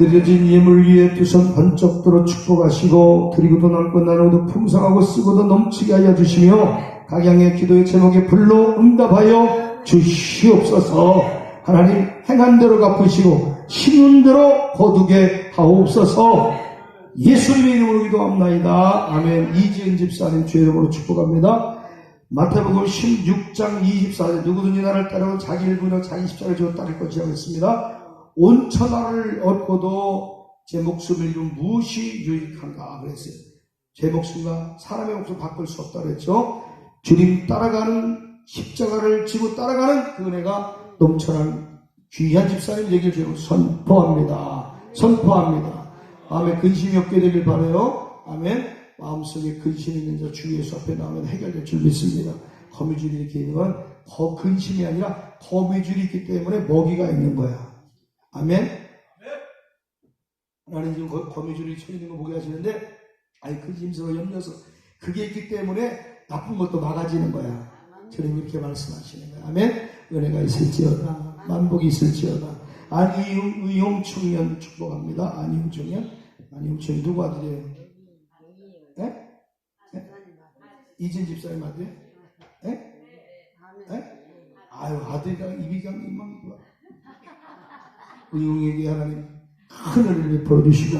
드려진 예물 위에 두손 번쩍 들어 축복하시고 드리고도 남고 나누고도 풍성하고 쓰고도 넘치게 하여 주시며 각양의 기도의 제목에 불로 응답하여 주시옵소서. 하나님 행한 대로 갚으시고 심은 대로 거두게 하옵소서. 예수님의 이름으로 기도합나이다. 아멘. 이지은 집사님 주의 이름으로 축복합니다. 마태복음 16장 24절. 누구든지 나를 따르고 자기 일부러 자기 십자를 따를 것이라고 했습니다 온 천하를 얻고도 제 목숨을 잃으면 무엇이 유익한가 그랬어요. 제 목숨과 사람의 목숨 바꿀 수 없다 그랬죠. 주님 따라가는 십자가를 지고 따라가는 그 은혜가 넘쳐난 귀한 집사님 얘기를 주로 선포합니다. 선포합니다. 아멘 근심이 없게 되길 바래요. 아멘 마음속에 근심이 있는 자 주 예수 앞에 나오면 해결될 줄 믿습니다. 거미줄이 이렇게 있는 건거 근심이 아니라 거미줄이 있기 때문에 먹이가 있는 거야. 아멘. 하나님 지금 거- 거미줄이 쳐 있는 거 보게 하시는데, 아이 그 짐스러워 염려서 그게 있기 때문에 나쁜 것도 막아지는 거야. 주님 이렇게 말씀하시는 거야. 아멘. 은혜가 있을지어다. 만복이 있을지어다. 안이용 청년 축복합니다. 안이용 청년. 안이용 청년 누구 아들이에요? 예? 이진 집사님 아들? 예? 예? 아유 아들이랑 이비경 이만 의용에게 하나님 큰 은혜를 베풀어 주시고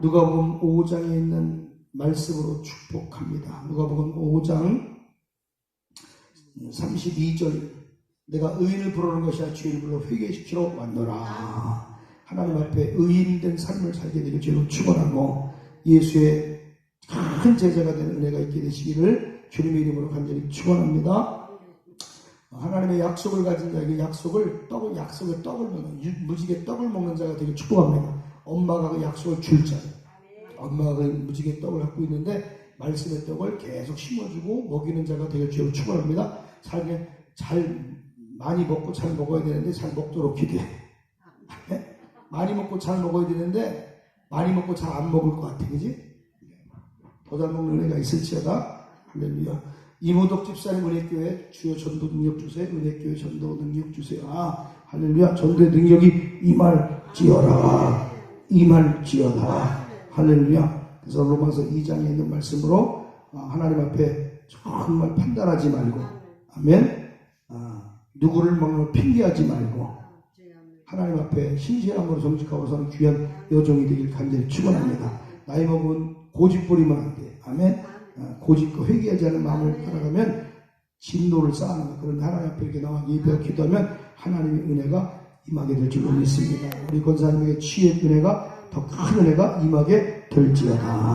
누가복음 5장에 있는 말씀으로 축복합니다. 누가복음 5장 32절 내가 의인을 부르는 것이 아니라 죄를 불러 회개시키러 왔노라. 하나님 앞에 의인된 삶을 살게 되길 주로 축원하고 예수의 큰 제자가 되는 은혜가 있게 되시기를 주님의 이름으로 간절히 축원합니다. 하나님의 약속을 가진 자에게 약속을 떡을 약속의 떡을 먹는 유- 무지개 떡을 먹는 자가 되길 축복합니다. 엄마가 그 약속을 줄 자. 엄마가 그 무지개 떡을 갖고 있는데 말씀의 떡을 계속 심어주고 먹이는 자가 되길 주로 축원합니다. 살게 잘 많이 먹고 잘 먹어야 되는데 잘 먹도록 기도해. 네? 많이 먹고 잘 먹어야 되는데 많이 먹고 잘 안 먹을 것 같아, 그지? 더 잘 먹는 은혜가 있을지어다. 할렐루야. 이모덕 집사님 은혜교회 주여 전도 능력 주세요. 은혜교회 전도 능력 주세요. 아, 할렐루야. 전도의 능력이 임할지어라. 임할지어다. 할렐루야. 그래서 로마서 2장에 있는 말씀으로 아, 하나님 앞에 정말 판단하지 말고, 아멘. 아, 누구를 먹는 핑계하지 말고, 하나님 앞에 신실함으로 정직하고 서는 귀한 여종이 되길 간절히 축원합니다. 나이 먹은 고집 부리면 안 돼. 아멘. 아, 고집과 회개하지 않는 마음을 살아가면 진노를 쌓는 거. 그런데 하나님 앞에 이렇게 나와 예배하고 기도하면 하나님의 은혜가 임하게 될줄 믿습니다. 우리 권사님에게 취의 은혜가 더 큰 은혜가 임하게 될지어다.